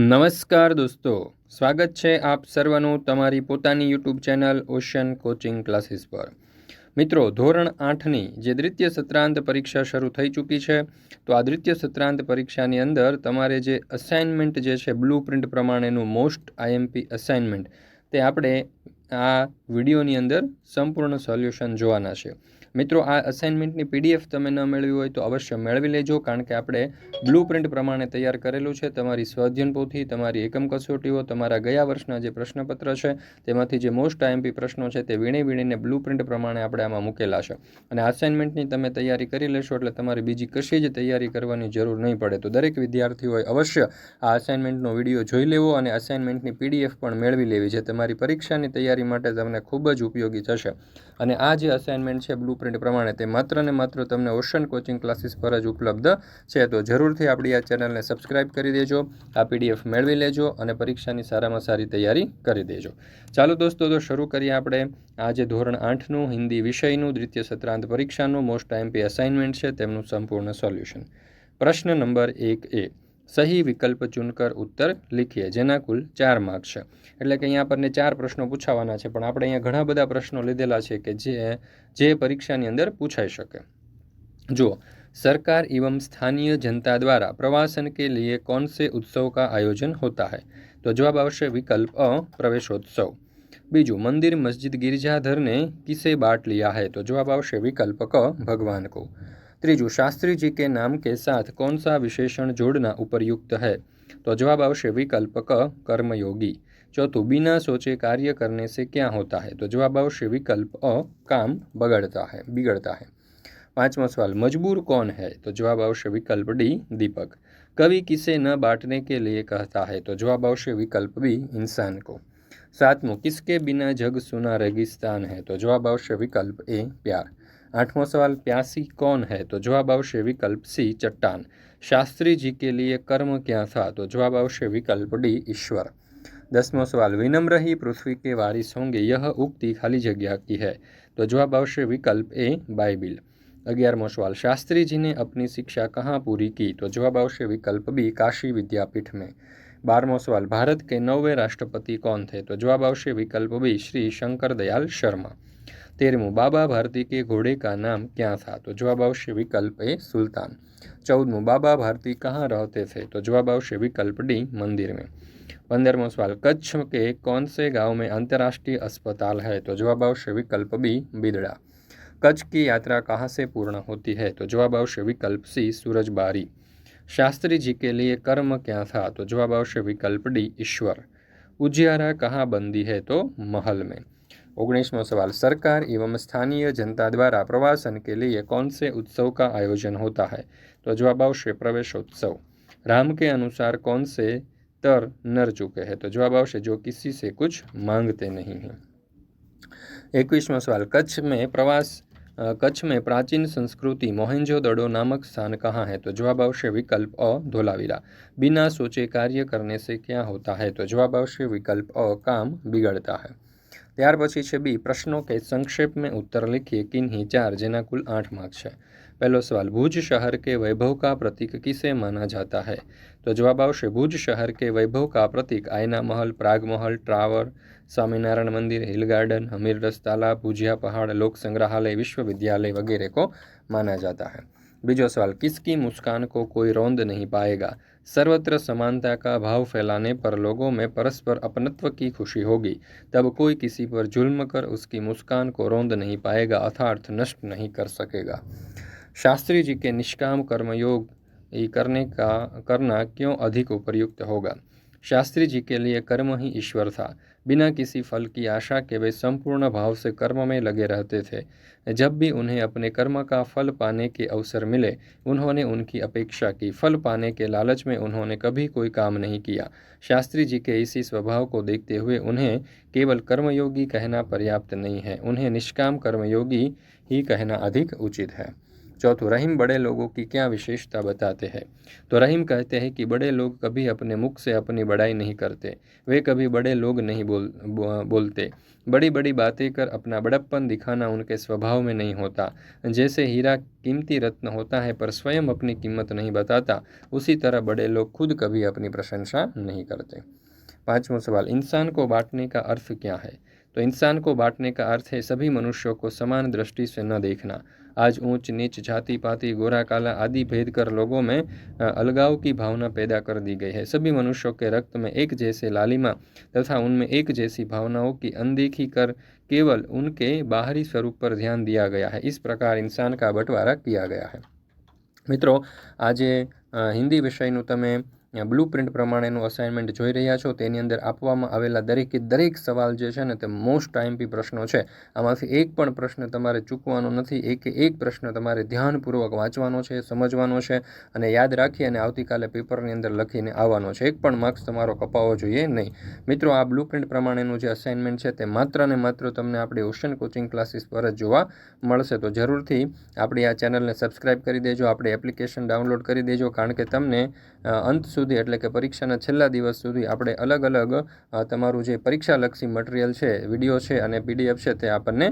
નમસ્કાર દોસ્તો, સ્વાગત છે આપ સર્વનું તમારી પોતાની YouTube channel Ocean coaching classes પર. મિત્રો, ધોરણ આઠની જે દ્વિતીય સત્રાંત પરીક્ષા શરૂ થઈ ચૂકી છે, તો આ દ્વિતીય સત્રાંત પરીક્ષાની અંદર તમારે જે અસાઇનમેન્ટ જે છે બ્લુ પ્રિન્ટ પ્રમાણેનું મોસ્ટ આઈએમપી અસાઇનમેન્ટ તે આપણે આ વિડીયોની અંદર સંપૂર્ણ સોલ્યુશન જોવાના છે. મિત્રો, આ અસાઇનમેન્ટની પીડીએફ તમે ન મેળવી હોય તો અવશ્ય મેળવી લેજો, કારણ કે આપણે બ્લુ પ્રિન્ટ પ્રમાણે તૈયાર કરેલું છે. તમારી સ્વાધ્યન પોથી તમારી એકમ કસોટીઓ, તમારા ગયા વર્ષના જે પ્રશ્નપત્ર છે, તેમાંથી જે મોસ્ટ આઈએમપી પ્રશ્નો છે, તે વીણી વીણીને બ્લુ પ્રિન્ટ પ્રમાણે આપણે આમાં મૂકેલા છે. અને અસાઇનમેન્ટની તમે તૈયારી કરી લેશો, એટલે તમારે બીજી કશી જ તૈયારી કરવાની જરૂર નહીં પડે. તો દરેક વિદ્યાર્થીઓએ અવશ્ય આ અસાઇનમેન્ટનો વીડિયો જોઈ લેવો અને અસાઇનમેન્ટની પીડીએફ પણ મેળવી લેવી છે તમારી પરીક્ષાની તૈયારી માટે તમને ખૂબ જ ઉપયોગી થશે. અને આ જે અસાઇનમેન્ટ છે બ્લુ પ્રિન્ટ પ્રમાણે તે માત્ર ને માત્ર તમને ઓશન કોચિંગ ક્લાસીસ પર જ ઉપલબ્ધ છે. તો જરૂરથી આપણી આ ચેનલને સબસ્ક્રાઇબ કરી દેજો, આ પીડીએફ મેળવી લેજો અને પરીક્ષાની સારામાં સારી તૈયારી કરી દેજો. ચાલો દોસ્તો, તો શરૂ કરીએ આપણે. આજે ધોરણ આઠનું હિન્દી વિષયનું, દ્વિતીય સત્રાંત પરીક્ષાનું મોસ્ટ એમપી અસાઇનમેન્ટ છે, તેમનું સંપૂર્ણ સોલ્યુશન પ્રશ્ન નંબર એક એ સહી વિકલ્પ ચૂનકર ઉત્તર લીખીએ જેના કુલ ચાર માર્ક છે એટલે કે અહીંયા આપણને ચાર પ્રશ્નો પૂછાવાના છે પણ આપણે અહીંયા ઘણા બધા પ્રશ્નો લીધેલા છે કે જે જે પરીક્ષાની અંદર પૂછાઈ શકે જુઓ सरकार एवं स्थानीय जनता द्वारा प्रवासन के लिए कौन से उत्सव का आयोजन होता है तो जवाब अवश्य विकल्प अ प्रवेशोत्सव बीजू मंदिर मस्जिद गिरजाधर ने किसे बांट लिया है तो जवाब अवश्य विकल्प क भगवान को त्रीजू शास्त्री जी के नाम के साथ कौन सा विशेषण जोड़ना उपयुक्त है तो जवाब अवश्य विकल्प क कर्मयोगी चौथों बिना सोचे कार्य करने से क्या होता है तो जवाब अवश्य विकल्प अ काम बगड़ता है बिगड़ता है पांचवा सवाल मजबूर कौन है तो जवाब अवश्य विकल्प डी दीपक कवि किसे न बांटने के लिए कहता है तो जवाब अवश्य विकल्प बी इंसान को सातवों किसके बिना जग सुना रेगिस्तान है तो जवाब अवश्य विकल्प ए प्यार आठवा सवाल, प्यासी कौन है? तो जवाब आवश्यक विकल्प सी, चट्टान। शास्त्री जी के लिए कर्म क्या था? तो जवाब आवश्यक विकल्प डी, ईश्वर। दसवां सवाल, विनम्र ही पृथ्वी के वारिस होंगे, यह उक्ति खाली जगह की है। तो जवाब आवश्यक विकल्प ए, बाइबिल। अग्यारहवा सवाल, शास्त्री जी ने अपनी शिक्षा कहाँ पूरी की? तो जवाब आवश्यक विकल्प बी, काशी विद्यापीठ में। बारहवा सवाल, भारत के नौवे राष्ट्रपति कौन थे? तो जवाब आवश्यक विकल्प बी, श्री शंकर दयाल शर्मा। तेरहवों बाबा भारती के घोड़े का नाम क्या था? तो जवाब आवश्यक विकल्प ए, सुल्तान। चौदहवों बाबा भारती कहाँ रहते थे? तो जवाब आवश्यक विकल्प डी, मंदिर में। पंद्रहवों सवाल, कच्छ के कौन से गाँव में अंतर्राष्ट्रीय अस्पताल है? तो जवाब आवश्यक विकल्प बी, बिदड़ा। कच्छ की यात्रा कहाँ से पूर्ण होती है? तो जवाब आवश्यक विकल्प सी सूरज शास्त्री जी के लिए कर्म क्या था? तो जवाब आवश्यक विकल्प डी, ईश्वर। उजियारा कहाँ बंदी है? तो महल में। ओगनीसमो सवाल, सरकार एवं स्थानीय जनता द्वारा प्रवासन के लिए कौन से उत्सव का आयोजन होता है? तो जवाब अवश्य प्रवेशोत्सव। राम के अनुसार कौन से तर नर चुके हैं? तो जवाब अवश्य जो किसी से कुछ मांगते नहीं हैं। इक्कीसवा सवाल, कच्छ में प्रवास कच्छ में प्राचीन संस्कृति मोहनजो दड़ो नामक स्थान कहाँ है? तो जवाब अवश्य विकल्प अ, धोलावीरा। बिना सोचे कार्य करने से क्या होता है? तो जवाब अवश्य विकल्प अ, काम बिगड़ता है। त्यार पी बी प्रश्नों के संक्षेप में उत्तर लिखिए किन ही चार जेना कुल आठ मार्क्स है पहलो सवाल भुज शहर के वैभव का प्रतीक किसे माना जाता है तो जवाब भुज शहर के वैभव का प्रतीक आयना महल प्राग महल ट्रावर स्वामीनारायण मंदिर हिल गार्डन हमीर रस तालाब भूजिया पहाड़ लोक संग्रहालय विश्वविद्यालय वगैरह को माना जाता है बीजो सवाल किसकी मुस्कान को कोई रौंद नहीं पाएगा सर्वत्र समानता का भाव फैलाने पर लोगों में परस्पर अपनत्व की खुशी होगी। तब कोई किसी पर जुल्म कर उसकी मुस्कान को रोंद नहीं पाएगा अर्थार्थ नष्ट नहीं कर सकेगा। शास्त्री जी के निष्काम कर्मयोग करने का, करना क्यों अधिक उपयुक्त होगा? शास्त्री जी के लिए कर्म ही ईश्वर था। बिना किसी फल की आशा के वे संपूर्ण भाव से कर्म में लगे रहते थे। जब भी उन्हें अपने कर्म का फल पाने के अवसर मिले, उन्होंने उनकी अपेक्षा की। फल पाने के लालच में उन्होंने कभी कोई काम नहीं किया। शास्त्री जी के इसी स्वभाव को देखते हुए उन्हें केवल कर्मयोगी कहना पर्याप्त नहीं है। उन्हें निष्काम कर्मयोगी ही कहना अधिक उचित है। चौथों रहीम बड़े लोगों की क्या विशेषता बताते हैं? तो रहीम कहते हैं कि बड़े लोग कभी अपने मुख से अपनी बड़ाई नहीं करते, वे कभी बड़े लोग नहीं बोल बोलते। बड़ी बड़ी बातें कर अपना बड़प्पन दिखाना उनके स्वभाव में नहीं होता। जैसे हीरा कीमती रत्न होता है पर स्वयं अपनी कीमत नहीं बताता, उसी तरह बड़े लोग खुद कभी अपनी प्रशंसा नहीं करते। पांचवा सवाल इंसान को बांटने का अर्थ क्या है तो इंसान को बांटने का अर्थ है सभी मनुष्यों को समान दृष्टि से न देखना आज ऊंच नीच जाति पाति गोरा काला आदि भेद कर लोगों में अ, अलगाव की भावना पैदा कर दी गई है सभी मनुष्यों के रक्त में एक जैसे लालिमा तथा उनमें एक जैसी भावनाओं की अनदेखी कर केवल उनके बाहरी स्वरूप पर ध्यान दिया गया है इस प्रकार इंसान का बंटवारा किया गया है મિત્રો આજે અ, હિન્દી વિષયનું તમે બ્લુ પ્રિન્ટ પ્રમાણેનું અસાઇનમેન્ટ જોઈ રહ્યા છો. તેની અંદર આપવામાં આવેલા દરેકે દરેક સવાલ જે છે ને તે મોસ્ટ આઈએમપી પ્રશ્નો છે. આમાંથી એક પણ પ્રશ્ન તમારે ચૂકવાનો નથી. એકે એક પ્રશ્ન તમારે ધ્યાનપૂર્વક વાંચવાનો છે, સમજવાનો છે અને યાદ રાખી અને આવતીકાલે પેપરની અંદર લખીને આવવાનો છે. એક પણ માર્ક્સ તમારો કપાવવો જોઈએ નહીં. મિત્રો, આ બ્લુ પ્રિન્ટ પ્રમાણેનું જે અસાઇનમેન્ટ છે તે માત્ર ને માત્ર તમને આપણી ઓશન કોચિંગ ક્લાસીસ પર જ જોવા મળશે. તો જરૂરથી આપણી આ ચેનલને સબસ્ક્રાઇબ કરી દેજો. આપણી એપ્લિકેશન ડાઉનલોડ કરી દેજો. કારણ કે તમને અંત સુધી, એટલે કે પરીક્ષાના છેલ્લા દિવસ સુધી આપણે અલગ અલગ તમારું જે પરીક્ષાલક્ષી મટીરિયલ છે, વીડિયો છે અને પીડીએફ છે તે આપણને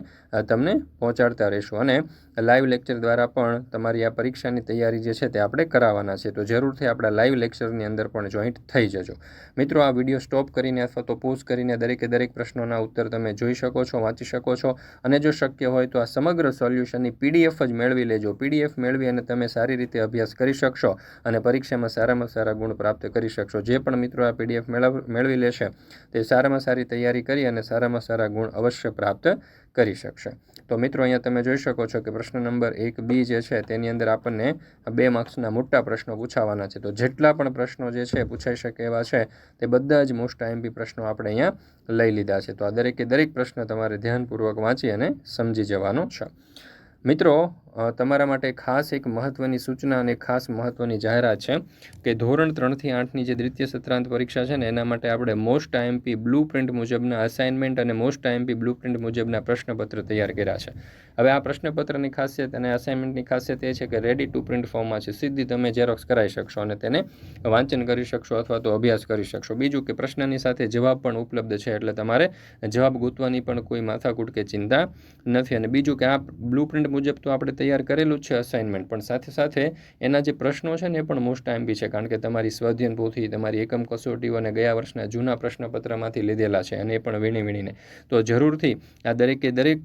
તમને પહોંચાડતા રહીશું. અને લાઈવ લેક્ચર દ્વારા પણ તમારી આ પરીક્ષાની તૈયારી જે છે તે આપણે કરાવવાના છે. તો જરૂરથી આપણા લાઈવ લેક્ચરની અંદર પણ જોઈન્ટ થઈ જજો. મિત્રો, આ વીડિયો સ્ટોપ કરીને અથવા તો પોઝ કરીને દરેકે દરેક પ્રશ્નોના ઉત્તર તમે જોઈ શકો છો, વાંચી શકો છો. અને જો શક્ય હોય તો આ સમગ્ર સોલ્યુશનની પીડીએફ જ મેળવી લેજો. પીડીએફ મેળવી અને તમે સારી રીતે અભ્યાસ કરી શકશો અને પરીક્ષામાં સારામાં સારા ગુણ પ્રાપ્ત કરી શકશો. જે પણ મિત્રો આ પીડીએફ મેળવી લેશે તે સારામાં સારી તૈયારી કરી અને સારામાં સારા ગુણ અવશ્ય પ્રાપ્ત કરી શકશે. તો મિત્રો, અહીંયા તમે જોઈ શકો છો કે પ્રશ્ન નંબર એક બી જે છે, તેની અંદર આપણને બે માર્ક્સના મોટા પ્રશ્નો પૂછાવાના છે. તો જેટલા પણ પ્રશ્નો જે છે, પૂછાઈ શકે એવા છે, તે બધા જ મોસ્ટ આઈએમપી પ્રશ્નો આપણે અહીંયા લઈ લીધા છે. તો આ દરેકે દરેક પ્રશ્ન તમારે ધ્યાનપૂર્વક વાંચી અને સમજી જવાનો છે. મિત્રો તમારા માટે ખાસ એક મહત્ત્વની સૂચના અને ખાસ મહત્ત્વની જાહેરાત છે કે ધોરણ ત્રણથી આઠની જે દ્વિતીય સત્રાંત પરીક્ષા છે ને, એના માટે આપણે મોસ્ટ આઈએમપી બ્લુ પ્રિન્ટ મુજબના અસાઇનમેન્ટ અને મોસ્ટ આઈએમપી બ્લુ પ્રિન્ટ મુજબના પ્રશ્નપત્ર તૈયાર કર્યા છે. હવે આ પ્રશ્નપત્રની ખાસિયત અને અસાઇનમેન્ટની ખાસિયત એ છે કે રેડી ટુ પ્રિન્ટ ફોર્મમાં છે. સીધી તમે ઝેરોક્સ કરાવી શકશો અને તેને વાંચન કરી શકશો અથવા તો અભ્યાસ કરી શકશો. બીજું કે પ્રશ્નની સાથે જવાબ પણ ઉપલબ્ધ છે એટલે તમારે જવાબ ગોતવાની પણ કોઈ માથાકૂટ કે ચિંતા નથી. અને બીજું કે આ બ્લુ પ્રિન્ટ મુજબ તો આપણે તૈયાર કરેલું છે અસાઇનમેન્ટ પણ સાથે સાથે એના જે પ્રશ્નો છે ને એ પણ મોસ્ટ આઈએમપી છે. કારણ કે તમારી સ્વાધ્યન પોથી તમારી એકમ કસોટીઓ અને ગયા વર્ષના જૂના પ્રશ્નપત્રમાંથી લીધેલા છે અને એ પણ વીણી વીણીને. તો જરૂરથી આ દરેકે દરેક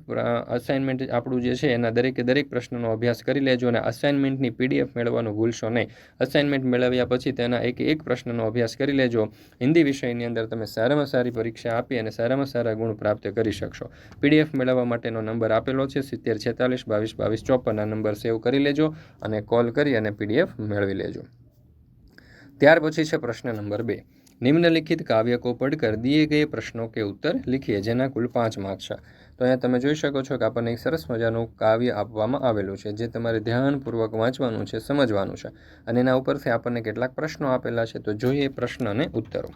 અસાઇનમેન્ટ આપણું જે છે એના દરેકે દરેક પ્રશ્નોનો અભ્યાસ કરી લેજો અને અસાઇનમેન્ટની પીડીએફ મેળવવાનું ભૂલશો નહીં. અસાઇનમેન્ટ મેળવ્યા પછી તેના એક એક પ્રશ્નનો અભ્યાસ કરી લેજો. હિન્દી વિષયની અંદર તમે સારામાં સારી પરીક્ષા આપી અને સારામાં સારા ગુણ પ્રાપ્ત કરી શકશો. પીડીએફ મેળવવા માટેનો નંબર આપેલો છે સિત્તેર છેતાલીસ બાવીસ બાવીસ ચોપન. ઉપરના નંબર સેવ કરી લેજો અને કોલ કરી અને પીડીએફ મેળવી લેજો. ત્યાર પછી છે પ્રશ્ન નંબર બે. નિમ્નલિખિત કાવ્ય પડકર દિયે ગયે પ્રશ્નો કે ઉત્તર લખીએ, જેના કુલ પાંચ માર્ક છે. તો અહીંયા તમે જોઈ શકો છો કે આપણને એક સરસ મજાનું કાવ્ય આપવામાં આવેલું છે, જે તમારે ધ્યાનપૂર્વક વાંચવાનું છે, સમજવાનું છે. અને એના ઉપરથી આપણને કેટલાક પ્રશ્નો આપેલા છે, તો જોઈએ પ્રશ્ન અને ઉત્તરો.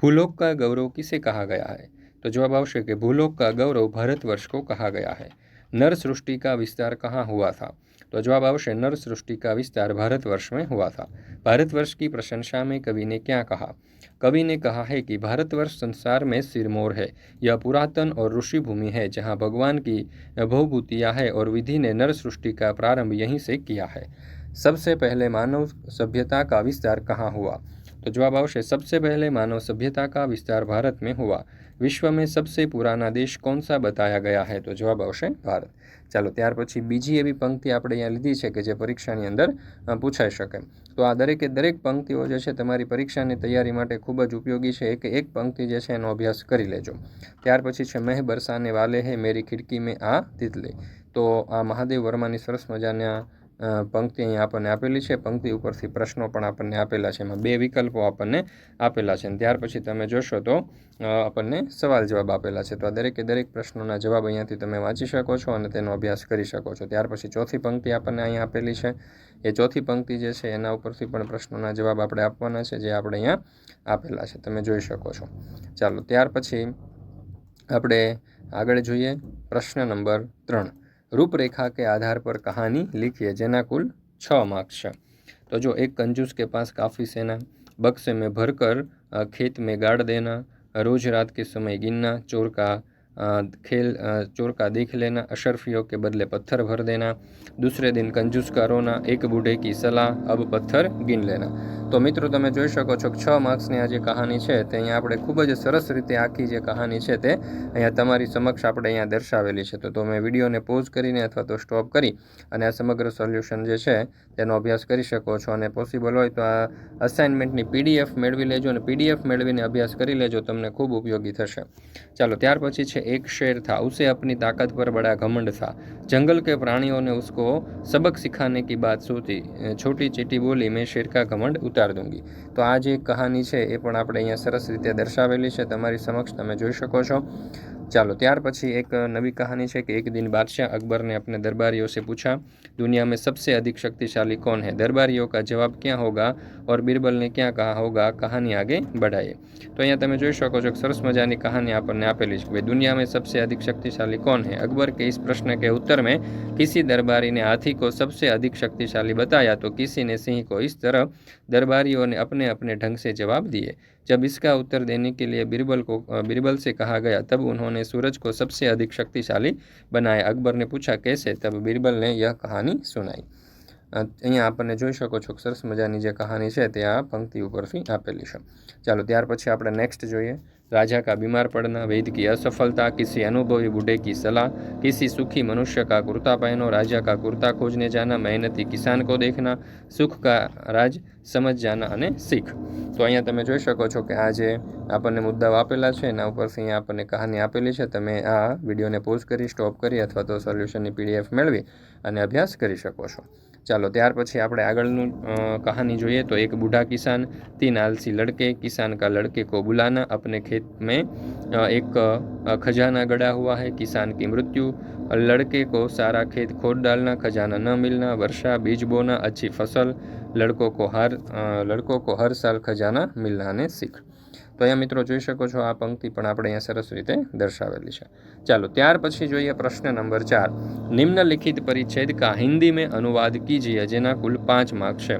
ભૂલોક કા ગૌરવ કિસે કહા ગયા હૈ? તો જવાબ આવશે કે ભૂલોક કા ગૌરવ ભારત વર્ષ કો કહા ગયા હૈ? नर सृष्टि का विस्तार कहाँ हुआ था? तो जवाब आवश्यक नर सृष्टि का विस्तार भारतवर्ष में हुआ था। भारतवर्ष की प्रशंसा में कवि ने क्या कहा? कवि ने कहा है कि भारतवर्ष संसार में सिरमौर है। यह पुरातन और ऋषि भूमि है जहाँ भगवान की भवभूतियाँ है और विधि ने नर सृष्टि का प्रारंभ यहीं से किया है। सबसे पहले मानव सभ्यता का विस्तार कहाँ हुआ? तो जवाब आवश्यक सबसे पहले मानव सभ्यता का विस्तार भारत में हुआ। વિશ્વ મેં સબસે પુરાના દેશ કોણ સા બતાયા ગયા હૈ? તો જવાબ આવશે ભારત. ચાલો, ત્યાર પછી બીજી એવી પંક્તિ આપણે અહીંયા લીધી છે કે જે પરીક્ષાની અંદર પૂછાઈ શકે. તો આ દરેકે દરેક પંક્તિઓ જે છે તમારી પરીક્ષાની તૈયારી માટે ખૂબ જ ઉપયોગી છે. એક એક પંક્તિ જે છે એનો અભ્યાસ કરી લેજો. ત્યાર પછી છે મેહ બરસાને વાલે હે મેરી ખિડકી મેં આ તિતલે. તો આ મહાદેવ વર્માની સરસ મજાના પંક્તિ અહીંયા આપણને આપેલી છે. પંક્તિ ઉપરથી પ્રશ્નો પણ આપણને આપેલા છે. એમાં બે વિકલ્પો આપણને આપેલા છે. અને ત્યાર પછી તમે જોશો તો આપણને સવાલ જવાબ આપેલા છે. તો આ દરેકે દરેક પ્રશ્નોના જવાબ અહીંયાથી તમે વાંચી શકો છો અને તેનો અભ્યાસ કરી શકો છો. ત્યાર પછી ચોથી પંક્તિ આપણને અહીંયા આપેલી છે. એ ચોથી પંક્તિ જે છે, એના ઉપરથી પણ પ્રશ્નોના જવાબ આપણે આપવાના છે, જે આપણે અહીંયા આપેલા છે. તમે જોઈ શકો છો. ચાલો, ત્યાર પછી આપણે આગળ જોઈએ. પ્રશ્ન નંબર ત્રણ. रूपरेखा के आधार पर कहानी लिखिए जेना कुल छ मार्क्स तो जो एक कंजूस के पास काफ़ी सेना, बक्से में भरकर खेत में गाड़ देना, रोज रात के समय गिनना, चोर का खेल अ, चोर का देख लेना अशरफियों के बदले पत्थर भर देना दूसरे दिन कंजूस का रोना एक बूढ़े की सलाह अब પથ્થર ગીન લેના તો મિત્રો તમે જોઈ શકો છો કે છ માર્ક્સની આ જે કહાની છે તે અહીંયા આપણે ખૂબ જ સરસ રીતે આખી જે કહાની છે તે અહીંયા તમારી સમક્ષ આપણે અહીંયા દર્શાવેલી છે તો તમે વિડીયોને પોઝ કરીને અથવા તો સ્ટોપ કરી અને આ સમગ્ર સોલ્યુશન જે છે તેનો અભ્યાસ કરી શકો છો અને પોસિબલ હોય તો આ અસાઇનમેન્ટની પીડીએફ મેળવી લેજો અને પીડીએફ મેળવીને અભ્યાસ કરી લેજો તમને ખૂબ ઉપયોગી થશે ચાલો ત્યાર પછી છે એક શેર था उसे अपनी ताकत पर बड़ा घमंड था जंगल के प्राणियों ने उसको सबक सिखाने की बात सोची छोटी चीटी बोली मैं शेर का घमंड ઉતાર દૂંગી તો આ જે કહાની છે એ પણ આપણે અહીંયા સરસ રીતે દર્શાવેલી છે તમારી સમક્ષ તમે જોઈ શકો છો ચાલો ત્યાર પછી એક નવી કહાની છે કે એક दिन बादशाह अकबर ने अपने दरबारियों से पूछा दुनिया में सबसे अधिक शक्तिशाली कौन है दरबारियों का जवाब क्या होगा और बीरबल ने क्या कहा होगा कहानी आगे बढ़ाइए તો અહીંયા તમે જોઈ શકો છો કે સરસ મજાની કહાની આપણને આપેલી છે કે ભાઈ दुनिया में सबसे अधिक शक्तिशाली कौन है अकबर के इस प्रश्न के उत्तर में किसी दरबारी ने हाथी को सबसे अधिक शक्तिशाली बताया तो किसी ने सिंह को इस तरह दरबारियों ने अपने अपने ढंग से जवाब दिए जब इसका उत्तर देने के लिए बीरबल को अ, बीरबल से कहा गया तब उन्होंने सूरज को सबसे अधिक शक्तिशाली बनाया अकबर ने पूछा कैसे तब बीरबल ने यह कहानी सुनाई અ, અહીંયા આપણને જોઈ શકો છો કે સરસ મજાની જે કહાની છે તે આ પંક્તિ ઉપરથી આપેલી છે ચાલો ત્યાર પછી આપણે નેક્સ્ટ જોઈએ राजा का बीमार पड़ना वेद की असफलता किसी अनुभवी बूढ़े की सलाह किसी सुखी मनुष्य का कुर्ता पहनो राजा का कुर्ता खोजने जाना मेहनती किसान को देखना सुख का राज સમજ જાના અને શીખ તો અહીંયા તમે જોઈ શકો છો કે આ જે આપણને મુદ્દાઓ આપેલા છે એના ઉપરથી અહીંયા આપણને કહાની આપેલી છે તમે આ વિડીયોને પોઝ કરી સ્ટોપ કરી અથવા તો સોલ્યુશનની પીડીએફ મેળવી અને અભ્યાસ કરી શકો છો ચાલો, ત્યાર પછી આપણે આગળનું કહાની જોઈએ તો એક બુઢા કિસાન તીન આલસી લડકે, કિસાન કા લડકે કો બુલાના, અપને ખેત મેં એક ખજાના ગડા હુआ है કિસાન की મૃત્યુ, લડકે को सारा खेत खोद डालना खजाना न मिलना वर्षा बीज बोना अच्छी फसल लड़कों को हर लड़कों को हर साल खजाना मिलना ने सीख તો અહીંયા મિત્રો જોઈ શકો છો આ પંક્તિ પણ આપણે અહીંયા સરસ રીતે દર્શાવેલી છે. ચાલો, ત્યાર પછી જોઈએ પ્રશ્ન નંબર ચાર. નિમ્નલિખિત પરિચ્છેદ કા હિન્દી મેં અનુવાદ કીજીએ, જેના કુલ પાંચ માર્ક છે.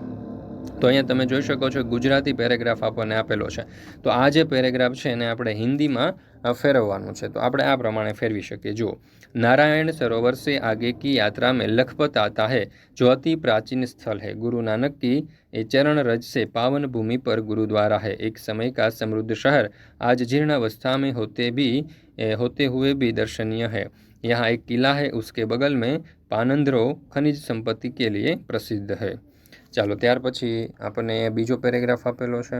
તો અહીંયા તમે જોઈ શકો છો ગુજરાતી પેરેગ્રાફ આપણને આપેલો છે તો આ જે પેરેગ્રાફ છે એને આપણે હિન્દીમાં અ, ફેરવવાનું છે તો આપણે આ પ્રમાણે ફેરવી શકીએ જુઓ नारायण सरोवर से आगे की यात्रा में लखपत आता है जो अति प्राचीन स्थल है गुरु नानक की ये चरण रज से पावन भूमि पर गुरुद्वारा है एक समय का समृद्ध शहर आज जीर्ण अवस्था में होते भी ए, होते हुए भी दर्शनीय है यहाँ एक किला है उसके बगल में पानंदरो खनिज संपत्ति के लिए प्रसिद्ध है ચાલો, ત્યાર પછી આપણને બીજો પેરેગ્રાફ આપેલો છે.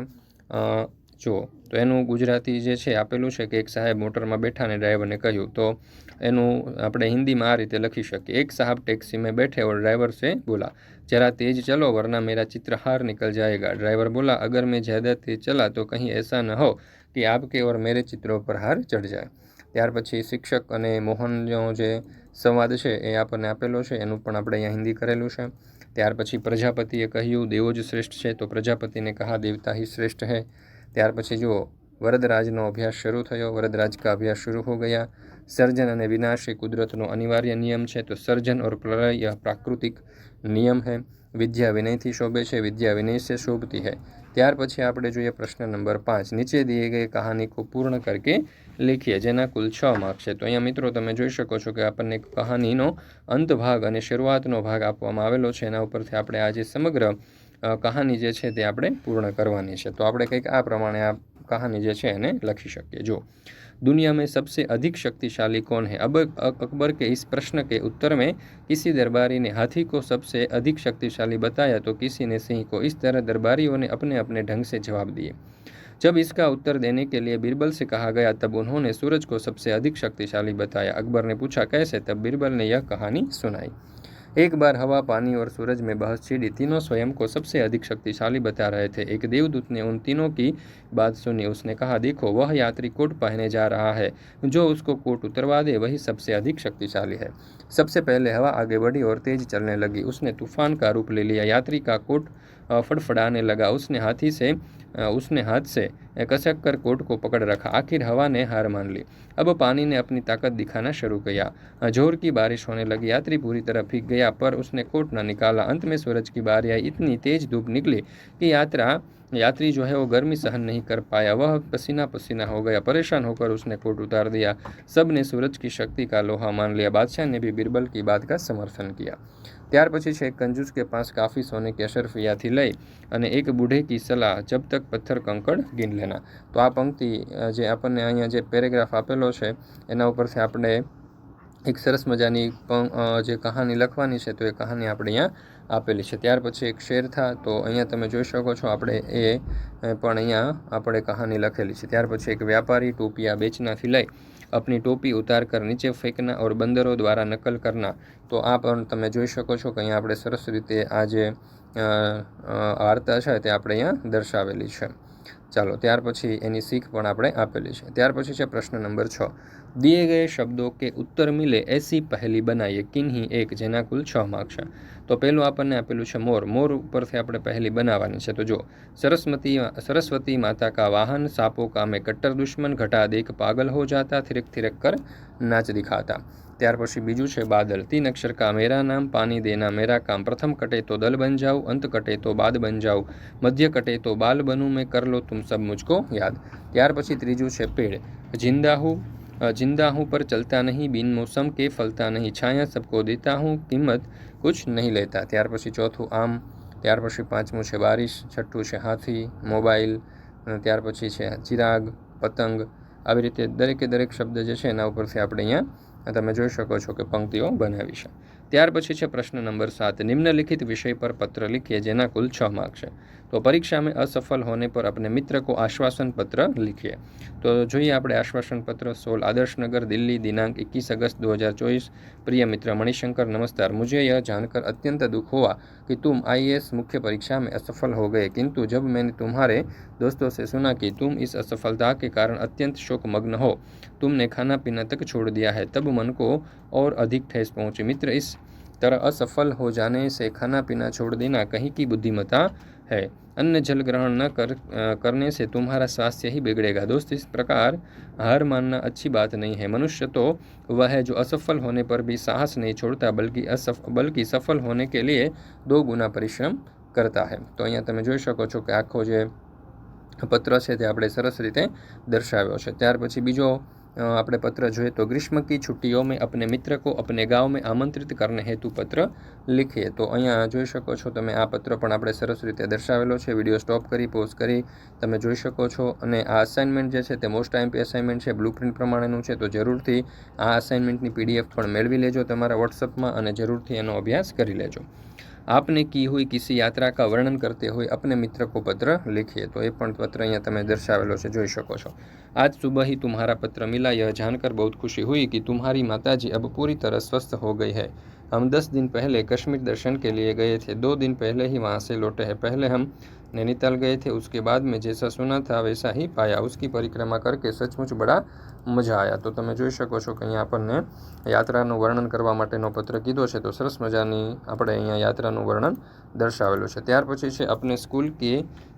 જુઓ તો એનું ગુજરાતી જે છે, આપેલું છે કે એક સાહેબ મોટરમાં બેઠા અને ડ્રાઈવરને કહ્યું. તો એનું આપણે હિન્દીમાં આ રીતે લખી શકીએ. એક સાહેબ ટેક્સી મેં બેઠે, ઓર ડ્રાઈવર છે બોલા. જરા તેજ ચલો, વરના મેરા ચિત્રહાર નિકલ જાયગા. ડ્રાઈવર બોલા, અગર મેં જ્યાદા તેજ ચલા, તો કંઈ એસા ન હો કે આપકે ઓર મેરે ચિત્રો પર હાર ચઢ જાય. ત્યાર પછી શિક્ષક અને મોહનનો જે સંવાદ છે, એ આપણને આપેલો છે. એનું પણ આપણે અહીંયા હિન્દી કરેલું છે. ત્યાર પછી પ્રજાપતિએ કહ્યું, દેવો જ શ્રેષ્ઠ છે, તો પ્રજાપતિને કહા, દેવતા હિ શ્રેષ્ઠ હૈ. ત્યાર પછી જો વરદરાજનો અભ્યાસ શરૂ થયો. વરદરાજ કા અભ્યાસ શરૂ હો ગયા. સર્જન અને વિનાશ એ કુદરતનો અનિવાર્ય નિયમ છે, તો સર્જન ઓર પ્રલય પ્રાકૃતિક નિયમ હૈ. વિદ્યા વિનયથી શોભે છે, વિદ્યા વિનય સે શોભતી હૈ. ત્યાર પછી આપણે જોઈએ પ્રશ્ન નંબર પાંચ. નીચે દિયે ગઈ કહાની કો પૂર્ણ કરકે લખીએ, જેના કુલ છ માર્ક છે. તો અહીંયા મિત્રો તમે જોઈ શકો છો કે આપણને કહાનીનો અંત ભાગ અને શરૂઆતનો ભાગ આપવામાં આવેલો છે. એના ઉપરથી આપણે આજે સમગ્ર કહાની જે છે તે આપણે પૂર્ણ કરવાની છે. તો આપણે કંઈક આ પ્રમાણે આ કહાની જે છે એને લખી શકીએ. જો दुनिया में सबसे अधिक शक्तिशाली कौन है? अब अकबर के इस प्रश्न के उत्तर में, किसी दरबारी ने हाथी को सबसे अधिक शक्तिशाली बताया तो किसी ने सिंह को। इस तरह दरबारियों ने अपने अपने ढंग से जवाब दिए। जब इसका उत्तर देने के लिए बीरबल से कहा गया, तब उन्होंने सूरज को सबसे अधिक शक्तिशाली बताया। अकबर ने पूछा, कैसे? तब बीरबल ने यह कहानी सुनाई। एक बार हवा, पानी और सूरज में बहस छिड़ी तीनों स्वयं को सबसे अधिक शक्तिशाली बता रहे थे। एक देवदूत ने उन तीनों की बात सुनी। उसने कहा, देखो, वह यात्री कोट पहने जा रहा है। जो उसको कोट उतरवा दे, वही सबसे अधिक शक्तिशाली है। सबसे पहले हवा आगे बढ़ी और तेज चलने लगी। उसने तूफ़ान का रूप ले लिया। यात्री का कोट फड़फड़ाने लगा। उसने हाथी से उसने हाथ से कसक कर कोट को पकड़ रखा। आखिर हवा ने हार मान ली। अब पानी ने अपनी ताकत दिखाना शुरू किया। ज़ोर की बारिश होने लगी। यात्री पूरी तरह भीग गया, पर उसने कोट न निकाला। अंत में सूरज की बारी आई इतनी तेज धूप निकली कि यात्रा, यात्री जो है वो गर्मी सहन नहीं कर पाया। वह पसीना पसीना हो गया। परेशान होकर उसने कोट उतार दिया। सबने सूरज की शक्ति का लोहा मान लिया। बादशाह ने भी बीरबल की बात का समर्थन किया। ત્યાર પછી છે કંજૂસ કે પાસ કાફી સોને કેસર ફિયાથી લઈ અને એક બુઢે કી સલાહ, જબ તક પથ્થર કંકડ ગીન લેના. તો આ પંક્તિ જે આપણને અહીંયા જે પેરેગ્રાફ આપેલો છે, એના ઉપરથી આપણે એક સરસ મજાની જે કહાની લખવાની છે, તો એ કહાની આપણે અહીંયા આપેલી છે. ત્યાર પછી એક શેર થા, તો અહીંયા તમે જોઈ શકો છો આપણે એ પણ અહીંયા આપણે કહાની લખેલી છે. ત્યાર પછી એક વ્યાપારી ટોપિયા બેચના ફિલાઈ અપની ટોપી ઉતાર કર, નીચે ફેંકના ઓર બંદરો દ્વારા નકલ કરના. તો આ પણ તમે જોઈ શકો છો કે અહીંયા આપણે સરસ રીતે આ જે વાર્તા છે તે આપણે અહીંયા દર્શાવેલી છે. ચાલો, ત્યાર પછી એની શીખ પણ આપણે આપેલી છે. ત્યાર પછી છે પ્રશ્ન નંબર છ. દિએ ગયે શબ્દો કે ઉત્તર મિલે એસી પહેલી બનાવીએ કિન્હી એક જેના કુલ છ માર્ક છે. તો પહેલું આપણને આપેલું છે મોર. મોર ઉપરથી આપણે પહેલી બનાવવાની છે. તો જો સરસ્વતી સરસ્વતી માતા કા વાહન, સાપો કામે કટ્ટર દુશ્મન, ઘટા દેખ પાગલ હો જાતા, થિરક થિરક કર, નાચ દિખાતા. ત્યાર પછી બીજું છે બાદલ તીન અક્ષર કા મેરા નામ પાની દેના મેરા કામ પ્રથમ કટે તો દલ બન જાઓ અંત કટે તો બાદ બન જાઓ મધ્ય કટે તો બાલ બનું મેં કર લો તુમ સબ મુજકો યાદ ત્યાર પછી ત્રીજું છે પેડ જિંદા હું ज़िंदा हूँ पर चलता नहीं बिन मौसम के फलता नहीं छाया सबको देता हूँ कीमत कुछ नहीं लेता ત્યાર પછી ચોથું આમ ત્યાર પછી પાંચમું છે બારિશ છઠ્ઠું છે હાથી મોબાઈલ ત્યાર પછી છે ચિરાગ પતંગ આવી રીતે દરેકે દરેક શબ્દ જે છે એના ઉપરથી આપણે અહીંયા તમે જોઈ શકો છો કે પંક્તિઓ બનાવી છે. ત્યાર પછી છે પ્રશ્ન નંબર સાત. નિમ્નલિખિત વિષય પર પત્ર લખીએ, જેના કુલ છ માર્ક છે. તો परीक्षा में असफल होने पर अपने मित्र को आश्वासन पत्र लिखिए तो જોઈએ આપણે आश्वासन पत्र सोल आदर्श नगर दिल्ली दिनांक 21 अगस्त 2024 प्रिय मित्र मणिशंकर नमस्कार मुझे यह जानकर अत्यंत दुख हुआ कि तुम आईएएस मुख्य परीक्षा में असफल हो गए किंतु जब मैंने तुम्हारे दोस्तों से सुना कि तुम इस असफलता के कारण अत्यंत शोकमग्न हो तुमने खाना पीना तक छोड़ दिया है तब मन को और अधिक ठेस पहुंची मित्र इस तरह असफल हो जाने से खाना पीना छोड़ देना कहीं की बुद्धिमत्ता है अन्न जल ग्रहण न कर अ, करने से तुम्हारा स्वास्थ्य ही बिगड़ेगा दोस्त इस प्रकार हार मानना अच्छी बात नहीं है मनुष्य तो वह है जो असफल होने पर भी साहस नहीं छोड़ता बल्कि असफ बल्कि सफल होने के लिए दो गुना परिश्रम કરતા હે તો અહીંયા તમે જોઈ શકો છો કે આખો જે પત્ર છે તે આપણે સરસ રીતે દર્શાવ્યો છે ત્યાર પછી બીજો અ, આપણે પત્ર જોઈએ તો ગ્રીષ્મ की छुट्टियों में अपने मित्र को अपने गांव में आमंत्रित करने हेतु પત્ર લીખીએ તો અહીંયા જોઈ શકો છો તમે આ પત્ર પણ આપણે સરસ રીતે દર્શાવેલો છે વિડીયો સ્ટોપ કરી પોઝ કરી તમે જોઈ શકો છો અને આ અસાઇનમેન્ટ જે છે તે મોસ્ટ આઈમ્પી અસાઇનમેન્ટ છે બ્લુપ્રિન્ટ પ્રમાણેનું છે તો જરૂરથી આ અસાઇનમેન્ટની પીડીએફ પણ મેળવી લેજો તમારા વોટ્સઅપમાં અને જરૂરથી એનો અભ્યાસ કરી લેજો आपने की हुई किसी यात्रा का वर्णन करते हुए अपने मित्र को पत्र लिखिए तो ये पण पत्र અહીંયા તમે દર્શાવેલો છે જોઈ શકો છો आज सुबह ही तुम्हारा पत्र मिला यह जानकर बहुत खुशी हुई कि तुम्हारी माताजी अब पूरी तरह स्वस्थ हो गई है हम दस दिन पहले कश्मीर दर्शन के लिए गए थे दो दिन पहले ही वहाँ से लौटे हैं पहले हम नैनीताल गए थे उसके बाद में जैसा सुना था वैसा ही पाया उसकी परिक्रमा करके सचमुच बड़ा મજા આયા તો તમે જોઈ શકો છો કે અહીંયા આપણને યાત્રાનું વર્ણન કરવા માટેનો પત્ર કીધો છે તો સરસ મજાની આપણે અહીંયા યાત્રાનું વર્ણન દર્શાવેલું છે ત્યાર પછી છે अपने स्कूल के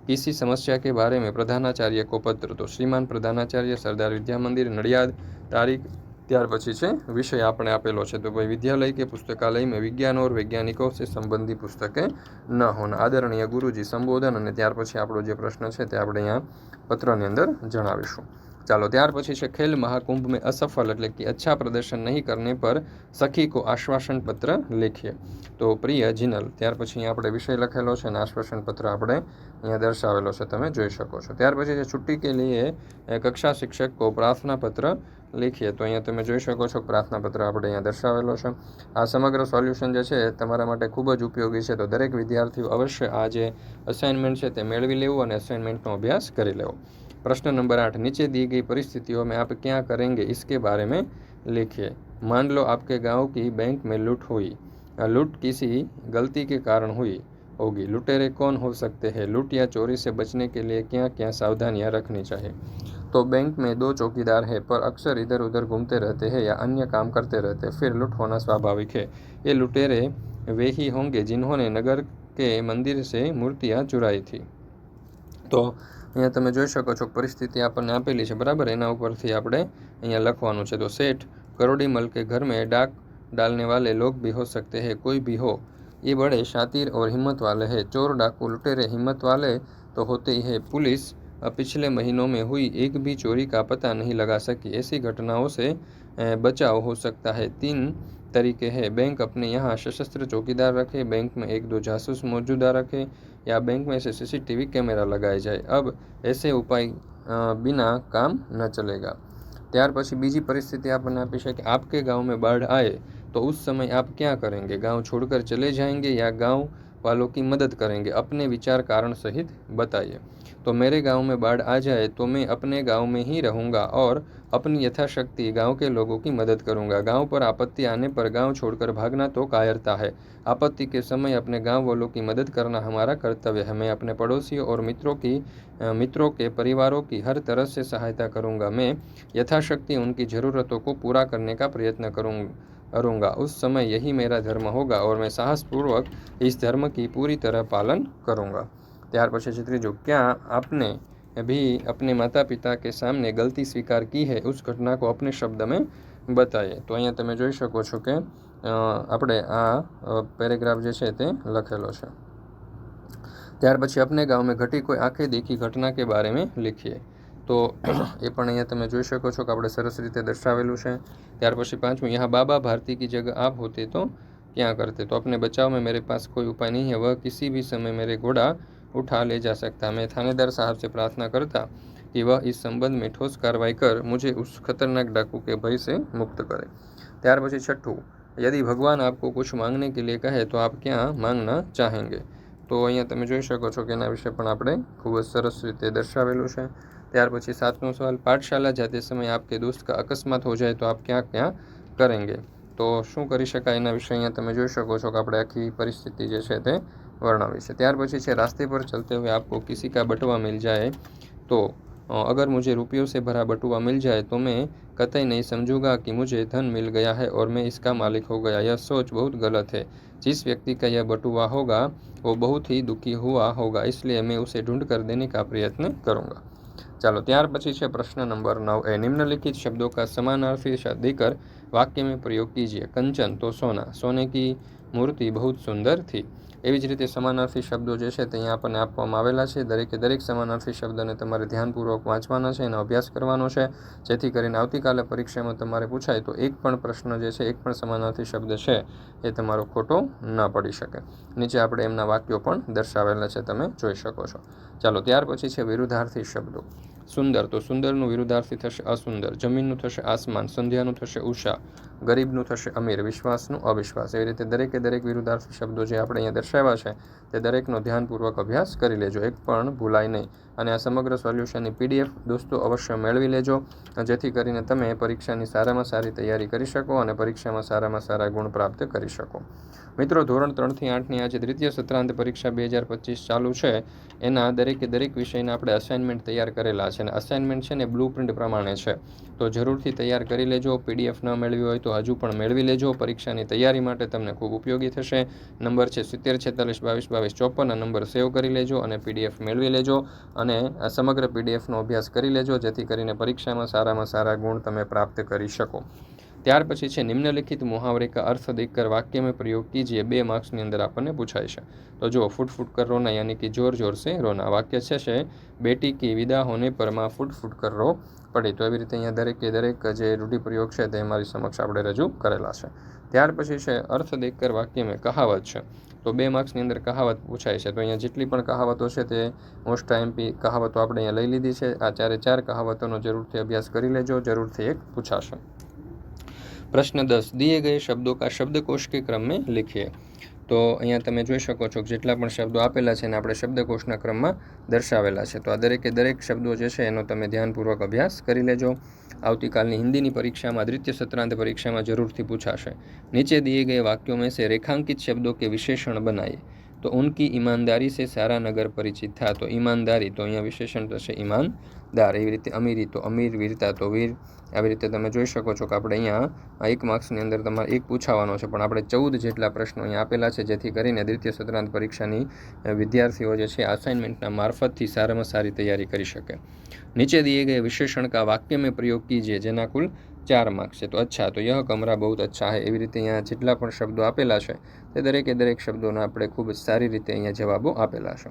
किसी समस्या के बारे में प्रधानाचार्य को पत्र तो श्रीमान प्रधानाचार्य सरदार विद्या मंदिर नडियाद तारीख ત્યાર પછી છે, વિષય આપણે આપેલો છે. તો ભાઈ વિદ્યાલય કે પુસ્તકાલયમાં વિજ્ઞાન ઓર વૈજ્ઞાનિકો છે સંબંધી પુસ્તકે ન હોના. આદરણીય ગુરુજી સંબોધન અને ત્યાર પછી આપણો જે પ્રશ્ન છે તે આપણે અહીંયા પત્રની અંદર જણાવીશું. ચાલો, ત્યાર પછી છે ખેલ મહાકુંભમાં અસફળ એટલે કે અચ્છા પ્રદર્શન નહીં કરને પર સખી કો આશ્વાસન પત્ર લખીએ. તો પ્રિય જિનલ, ત્યાર પછી અહીંયા આપણે વિષય લખેલો છે અને આશ્વાસન પત્ર આપણે અહીંયા દર્શાવેલો છે, તમે જોઈ શકો છો. ત્યાર પછી છે છુટ્ટી કે લઈએ કક્ષા શિક્ષક કો પ્રાર્થના પત્ર લખીએ. તો અહીંયા તમે જોઈ શકો છો, પ્રાર્થના પત્ર આપણે અહીંયા દર્શાવેલો છે. આ સમગ્ર સોલ્યુશન જે છે તમારા માટે ખૂબ જ ઉપયોગી છે. તો દરેક વિદ્યાર્થીઓ અવશ્ય આ જે અસાઇનમેન્ટ છે, તે મેળવી લેવું અને અસાઇનમેન્ટનો અભ્યાસ કરી લેવો. प्रश्न नंबर आठ, नीचे दी गई परिस्थितियों में आप क्या करेंगे, इसके बारे में लिखिए। मान लो आपके गाँव की बैंक में लूट हुई। लूट किसी गलती के कारण हुई होगी। लुटेरे कौन हो सकते हैं? लूट या चोरी से बचने के लिए क्या क्या सावधानियाँ रखनी चाहिए? तो बैंक में दो चौकीदार हैं, पर अक्सर इधर उधर घूमते रहते हैं या अन्य काम करते रहते हैं। फिर लूट होना स्वाभाविक है। ये लुटेरे वे ही होंगे जिन्होंने नगर के मंदिर से मूर्तियाँ चुराई थी। તો અહીંયા તમે જોઈ શકો છો પરિસ્થિતિ આપણને આપેલી છે બરાબર એના ઉપરથી આપણે અહીંયા લખવાનું છે તો શેઠ કરોડી મલ के घर में डाक डालने वाले लोग भी हो सकते हैं कोई भी हो ये बड़े शातिर और हिम्मत वाले हैं चोर डाकू लुटेरे हिम्मत वाले तो होते ही है पुलिस अब पिछले महीनों में हुई एक भी चोरी का पता नहीं लगा सकी ऐसी घटनाओं से अ, बचाव हो सकता है तीन तरीके हैं बैंक अपने यहाँ सशस्त्र चौकीदार रखे बैंक में एक दो जासूस मौजूदा रखे या बैंक में से सीसीटीवी कैमरा लगाए जाए अब ऐसे उपाय अ, बिना काम न चलेगा ત્યાર પછી બીજી પરિસ્થિતિ આપણને આપી છે કે आपके गांव में बाढ़ आए तो उस समय आप क्या करेंगे गांव छोड़कर चले जाएंगे या गांव वालों की मदद करेंगे अपने विचार कारण सहित बताइए तो मेरे गाँव में बाढ़ आ जाए तो मैं अपने गाँव में ही रहूँगा और अपनी यथाशक्ति गाँव के लोगों की मदद करूँगा। गाँव पर आपत्ति आने पर गाँव छोड़कर भागना तो कायरता है। आपत्ति के समय अपने गाँव वालों की मदद करना हमारा कर्तव्य है। मैं अपने पड़ोसियों और मित्रों की मित्रों के परिवारों की हर तरह से सहायता करूँगा। मैं यथाशक्ति उनकी ज़रूरतों को पूरा करने का प्रयत्न करूँ, करूँगा। उस समय यही मेरा धर्म होगा और मैं साहसपूर्वक इस धर्म की पूरी तरह पालन करूँगा। ત્યાર પછી છે ત્રીજું क्या आपने भी अपने माता पिता के सामने गलती स्वीकार की है उस घटना को अपने शब्द में बताइए તો અહીંયા તમે જોઈ શકો છો કે અ, આપણે આ પેરેગ્રાફ જે છે તે લખેલો છે ત્યાર પછી अपने गांव में घटी कोई आंखें देखी घटना के बारे में लिखिए તો એ પણ અહીંયા તમે જોઈ શકો છો કે આપણે સરસ રીતે દર્શાવેલું છે ત્યાર પછી પાંચમું यहाँ बाबा भारती की जगह आप होते तो क्या करते तो अपने बचाव में मेरे पास कोई उपाय नहीं है वह किसी भी समय मेरे घोड़ा उठा ले जा सकता मैं थानेदार साहब से प्रार्थना करता कि वह इस संबंध में ठोस कार्रवाई कर मुझे उस खतरनाक डाकू के भय से मुक्त करे ત્યાર પછી છઠ્ઠું यदि भगवान आपको कुछ मांगने के लिए कहे तो आप क्या मांगना चाहेंगे તો અહીંયા તમે જોઈ શકો છો કે એના વિશે પણ આપણે ખૂબ જ સરસ રીતે દર્શાવેલું છે ત્યાર પછી સાતમો સવાલ પાઠશાલા જાતે સમય આપકે દોસ્ત કા અકસ્માત હો જાય તો આપ ક્યાં ક્યાં કરેંગે તો શું કરી શકાય એના વિશે અહીંયા તમે જોઈ શકો છો કે આપણે આખી પરિસ્થિતિ જે છે તે વર્ણવી છે ત્યાર પછી છે रास्ते पर चलते हुए आपको किसी का बटुआ मिल जाए तो अ, अगर मुझे रुपयों से भरा बटुआ मिल जाए तो मैं कतई नहीं समझूंगा कि मुझे धन मिल गया है और मैं इसका मालिक हो गया यह सोच बहुत गलत है जिस व्यक्ति का यह बटुआ होगा वो बहुत ही दुखी हुआ होगा इसलिए मैं उसे ढूंढ कर देने का प्रयत्न करूंगा चलो ત્યાર પછી છે પ્રશ્ન નંબર નવ એ निम्नलिखित शब्दों का समानार्थी शब्द देकर वाक्य में प्रयोग कीजिए कंचन तो सोना सोने की મૂર્તિ બહુ સુંદર થી એવી જ રીતે સમાનાર્થી શબ્દો જે છે તે અહીંયા આપણને આપવામાં આવેલા છે. દરેકે દરેક સમાનાર્થી શબ્દને તમારે ધ્યાનપૂર્વક વાંચવાના છે એનો અભ્યાસ કરવાનો છે. જેથી કરીને આવતીકાલે પરીક્ષામાં તમારે પૂછાય તો એક પણ પ્રશ્ન જે છે, એક પણ સમાનાર્થી શબ્દ છે એ તમારો ખોટો ન પડી શકે. નીચે આપણે એમના વાક્યો પણ દર્શાવેલા છે, તમે જોઈ શકો છો. ચાલો, ત્યાર પછી છે વિરુદ્ધાર્થી શબ્દો. સુંદર. તો સુંદરનું વિરુદ્ધાર્થી થશે અસુંદર. જમીનનું થશે આસમાન. સંધ્યાનું થશે ઉષા. ગરીબનું થશે, અમીર. વિશ્વાસનું અવિશ્વાસ. એવી રીતે દરેકે દરેક વિરુદ્ધાર્થી શબ્દો જે આપણે અહીંયા દર્શાવ્યા છે, તે દરેકનો ધ્યાનપૂર્વક અભ્યાસ કરી લેજો. એક પણ ભૂલાય નહીં. અને આ સમગ્ર સોલ્યુશનની પીડીએફ દોસ્તો અવશ્ય મેળવી લેજો, જેથી કરીને તમે પરીક્ષાની સારામાં સારી તૈયારી કરી શકો અને પરીક્ષામાં સારામાં સારા ગુણ પ્રાપ્ત કરી શકો. મિત્રો, ધોરણ ત્રણથી આઠની આજે દ્વિતીય સત્રાંત પરીક્ષા બે હજાર પચીસ ચાલુ છે. એના દરેકે દરેક વિષયના આપણે અસાઇનમેન્ટ તૈયાર કરેલા છે. અને અસાઇનમેન્ટ છે ને બ્લુ પ્રિન્ટ પ્રમાણે છે. તો જરૂરથી તૈયાર કરી લેજો. પીડીએફ ન મેળવી હોય તો હજુ પણ મેળવી લેજો. પરીક્ષાની તૈયારી માટે તમને ખૂબ ઉપયોગી થશે. નંબર છે સિત્તેર, છેતાલીસ, બાવીસ બાવીસ, ચોપન. નંબર સેવ કરી લેજો અને પીડીએફ મેળવી લેજો અને આ સમગ્ર પીડીએફનો અભ્યાસ કરી લેજો, જેથી કરીને પરીક્ષામાં સારામાં સારા ગુણ તમે પ્રાપ્ત કરી શકો. ત્યાર પછી છે, નિમ્નલિખિત મુહાવરે અર્થ દેખકર વાક્ય મેં પ્રયોગ કીજીએ, બે માર્ક્સની અંદર આપણને પૂછાય છે. તો જો ફૂટ ફૂટ કર રોના યાની કે જોર જોર સે રોના વાક્ય છે છે, બેટી કી વિદા હોને પરમાં ફૂટ ફૂટ કર રો પડી. તો એવી રીતે અહીંયા દરેકે દરેક જે રૂઢિપ્રયોગ છે, તે મારી સમક્ષ આપણે રજૂ કરેલા છે. ત્યાર પછી છે, અર્થ દેખકર વાક્ય મેં કહાવત છે. તો બે માર્ક્સની અંદર કહાવત પૂછાય છે. તો અહીંયા જેટલી પણ કહાવતો છે, તે મોસ્ટ ટાઈમપી કહાવતો આપણે અહીંયા લઈ લીધી છે. આ ચારે ચાર કહાવતોનો જરૂરથી અભ્યાસ કરી લેજો. જરૂરથી એક પૂછાશે. પ્રશ્ન દસ, દિએ ગયે શબ્દો કા શબ્દકોશ કે ક્રમ મેં લિખીએ? તો અહીંયા તમે જોઈ શકો છો કે જેટલા પણ શબ્દો આપેલા છે એને આપણે શબ્દકોશના ક્રમમાં દર્શાવેલા છે. તો આ દરેકે દરેક શબ્દો જે છે એનો તમે ધ્યાનપૂર્વક અભ્યાસ કરી લેજો. આવતીકાલની હિન્દીની પરીક્ષામાં, દ્વિતીય સત્રાંત પરીક્ષામાં જરૂરથી પૂછાશે. નીચે દિએ ગયે વાક્યો છે રેખાંકિત શબ્દો કે વિશેષણ બનાવીએ તો ઉનકી ઈમાનદારી સે સારા નગર પરિચિત થા. તો ઈમાનદારી, તો અહીંયા વિશેષણ થશે ઈમાન દાર એવી રીતે અમીરી તો અમીર વીરતા તો વીર. આવી રીતે તમે જોઈ શકો છો કે આપણે અહીંયા એક માર્ક્સની અંદર તમારે એક પૂછાવાનો છે, પણ આપણે ચૌદ જેટલા પ્રશ્નો અહીંયા આપેલા છે, જેથી કરીને દ્વિતીય સત્રાંત પરીક્ષાની વિદ્યાર્થીઓ જે છે અસાઇનમેન્ટના મારફતથી સારામાં સારી તૈયારી કરી શકે. નીચે દિએ ગયે વિશેષણ કા વાક્ય મેં પ્રયોગ કીજીએ જેના કુલ ચાર માર્ક્સ છે. તો અચ્છા, તો યહ કમરા બહુ અચ્છા હે. એવી રીતે અહીંયા જેટલા પણ શબ્દો આપેલા છે, તે દરેકે દરેક શબ્દોના આપણે ખૂબ જ સારી રીતે અહીંયા જવાબો આપેલા છે.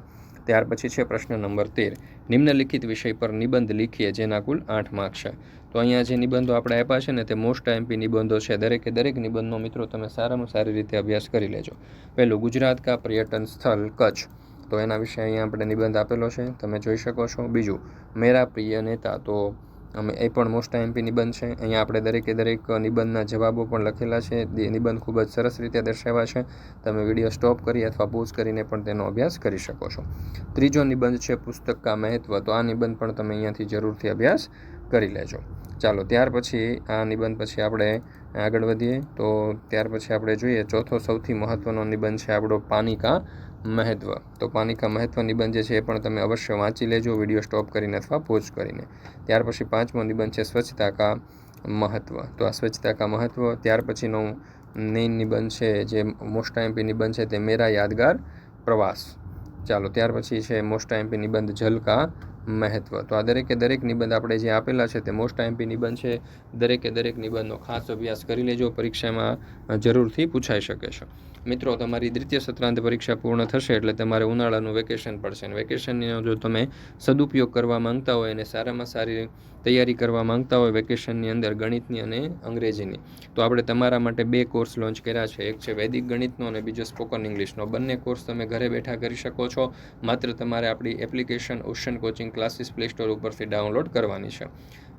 ત્યાર પછી છે પ્રશ્ન નંબર તેર. નિમ્નલિખિત વિષય પર નિબંધ લીખીએ જેના કુલ આઠ માર્ક છે. તો અહીંયા જે નિબંધો આપણે આપ્યા છે ને તે મોસ્ટ એમપી નિબંધો છે. દરેકે દરેક નિબંધનો મિત્રો તમે સારામાં સારી રીતે અભ્યાસ કરી લેજો. પહેલું, ગુજરાત કા પર્યટન સ્થળ કચ્છ. તો એના વિશે અહીંયા આપણે નિબંધ આપેલો છે. તમે જોઈ શકો છો. બીજું, મેરા પ્રિય નેતા. તો અમે એ પણ મોસ્ટ એમપી નિબંધ છે. અહીંયા આપણે દરેકે દરેક નિબંધના જવાબો પણ લખેલા છે. નિબંધ ખૂબ જ સરસ રીતે દર્શાવ્યા છે. તમે વીડિયો સ્ટોપ કરી અથવા પોઝ કરીને પણ તેનો અભ્યાસ કરી શકો છો. ત્રીજો નિબંધ છે પુસ્તક કા મહત્વ. તો આ નિબંધ પણ તમે અહીંયાથી જરૂરથી અભ્યાસ કરી લેજો. ચાલો, ત્યાર પછી આ નિબંધ પછી આપણે આગળ વધીએ, તો ત્યાર પછી આપણે જોઈએ ચોથો સૌથી મહત્ત્વનો નિબંધ છે આપણો પાનિકા મહત્વ. તો પાનિકા મહત્વ નિબંધ જે છે એ પણ તમે અવશ્ય વાંચી લેજો, વીડિયો સ્ટોપ કરીને અથવા પોઝ કરીને. ત્યાર પછી પાંચમો નિબંધ છે સ્વચ્છતા કા મહત્વ. તો આ સ્વચ્છતા કા મહત્વ, ત્યાર પછીનો મેઇન નિબંધ છે જે મોસ્ટ એમપી નિબંધ છે તે મેરા યાદગાર પ્રવાસ. ચાલો ત્યાર પછી છે મોસ્ટ એમપી નિબંધ જલ મહત્વ. તો આ દરેકે દરેક નિબંધ આપણે જે આપેલા છે તે મોસ્ટ એમપી નિબંધ છે. દરેકે દરેક નિબંધનો ખાસ અભ્યાસ કરી લેજો, પરીક્ષામાં જરૂરથી પૂછાઈ શકે છે. મિત્રો, તમારી દ્વિતીય સત્રાંત પરીક્ષા પૂર્ણ થશે એટલે તમારે ઉનાળાનું વેકેશન પડશે. અને વેકેશનનો જો તમે સદુપયોગ કરવા માંગતા હોય અને સારામાં સારી તૈયારી કરવા માંગતા હોય વેકેશનની અંદર ગણિતની અને અંગ્રેજીની. તો આપણે તમારા માટે બે કોર્સ લોન્ચ કર્યા છે. એક છે વૈદિક ગણિતનો અને બીજો સ્પોકન ઇંગ્લિશનો. બંને કોર્સ તમે ઘરે બેઠા કરી શકો છો. માત્ર તમારે આપણી application Ocean coaching classes play store ઉપરથી ડાઉનલોડ કરવાની છે.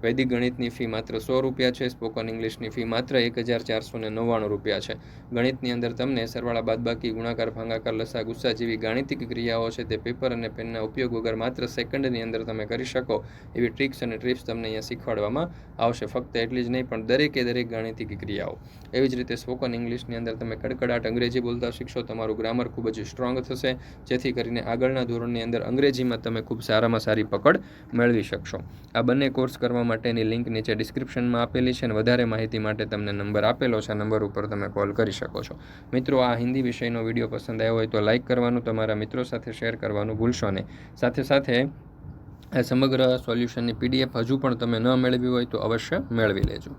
વૈદિક ગણિતની ફી માત્ર સો રૂપિયા છે. સ્પોકન ઇંગ્લિશની ફી માત્ર એક હજાર ચારસો ને નવ્વાણું રૂપિયા છે. ગણિતની અંદર તમને સરવાળા બાદબાકી, ગુણાકાર, ભાંગાકાર, લસા, ગુસ્સા જેવી ગાણિતિક ક્રિયાઓ છે તે પેપર અને પેનના ઉપયોગ વગર માત્ર સેકન્ડની અંદર તમે કરી શકો. એવી ટ્રિક્સ અને ટ્રીપ્સ તમને અહીંયા શીખવાડવામાં આવશે. ફક્ત એટલી જ નહીં, પણ દરેકે દરેક ગાણિતિક ક્રિયાઓ. એવી જ રીતે સ્પોકન ઇંગ્લિશની અંદર તમે કડકડાટ અંગ્રેજી બોલતા શીખશો, તમારું ગ્રામર ખૂબ જ સ્ટ્રોંગ થશે, જેથી કરીને આગળના ધોરણની અંદર અંગ્રેજીમાં તમે ખૂબ સારામાં સારી પકડ મેળવી શકશો. આ બંને કોર્સ કરવા માટેની લિંક નીચે ડિસ્ક્રિપ્શનમાં આપેલી છે અને વધારે માહિતી માટે તમને નંબર આપેલો છે. નંબર ઉપર તમે કોલ કરી શકો છો. મિત્રો, આ હિન્દી વિષયનો વીડિયો પસંદ આવ્યો હોય તો લાઇક કરવાનું, તમારા મિત્રો સાથે શેર કરવાનું ભૂલશો નહીં. સાથે સાથે આ સમગ્ર સોલ્યુશનની પીડીએફ હજુ પણ તમે ન મેળવી હોય તો અવશ્ય મેળવી લેજો.